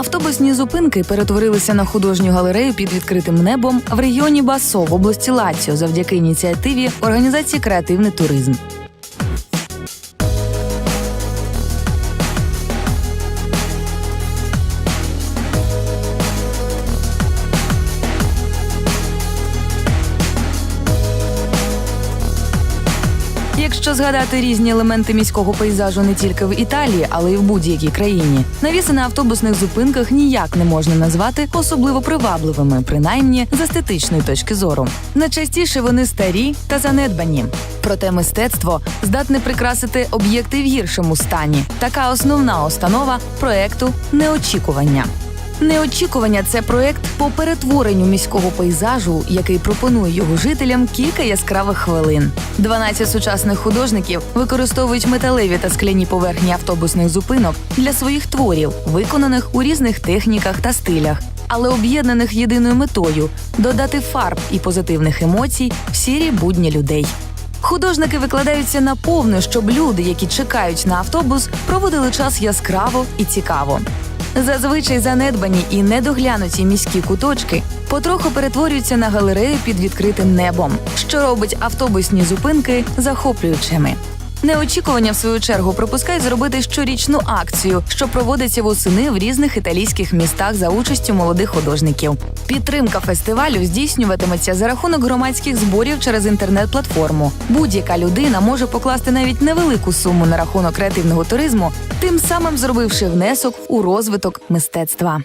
автобусні зупинки перетворилися на художню галерею під відкритим небом в регіоні Басо в області Лаціо завдяки ініціативі організації Креативний туризм. Якщо згадати різні елементи міського пейзажу не тільки в Італії, але й в будь-якій країні, навіси на автобусних зупинках ніяк не можна назвати особливо привабливими, принаймні з естетичної точки зору. Найчастіше вони старі та занедбані. Проте мистецтво здатне прикрасити об'єкти в гіршому стані. Така основна установа проекту неочікування. Неочікування це проект по перетворенню міського пейзажу, який пропонує його жителям кілька яскравих хвилин. 12 сучасних художників використовують металеві та скляні поверхні автобусних зупинок для своїх творів, виконаних у різних техніках та стилях, але об'єднаних єдиною метою додати фарб і позитивних емоцій в сірі будні людей. Художники викладаються на повну, щоб люди, які чекають на автобус, проводили час яскраво і цікаво. Зазвичай занедбані і недоглянуті міські куточки потроху перетворюються на галерею під відкритим небом, що робить автобусні зупинки захоплюючими. Неочікування, в свою чергу, пропускають зробити щорічну акцію, що проводиться восени в різних італійських містах за участю молодих художників. Підтримка фестивалю здійснюватиметься за рахунок громадських зборів через інтернет-платформу. Будь-яка людина може покласти навіть невелику суму на рахунок креативного туризму, тим самим зробивши внесок у розвиток мистецтва.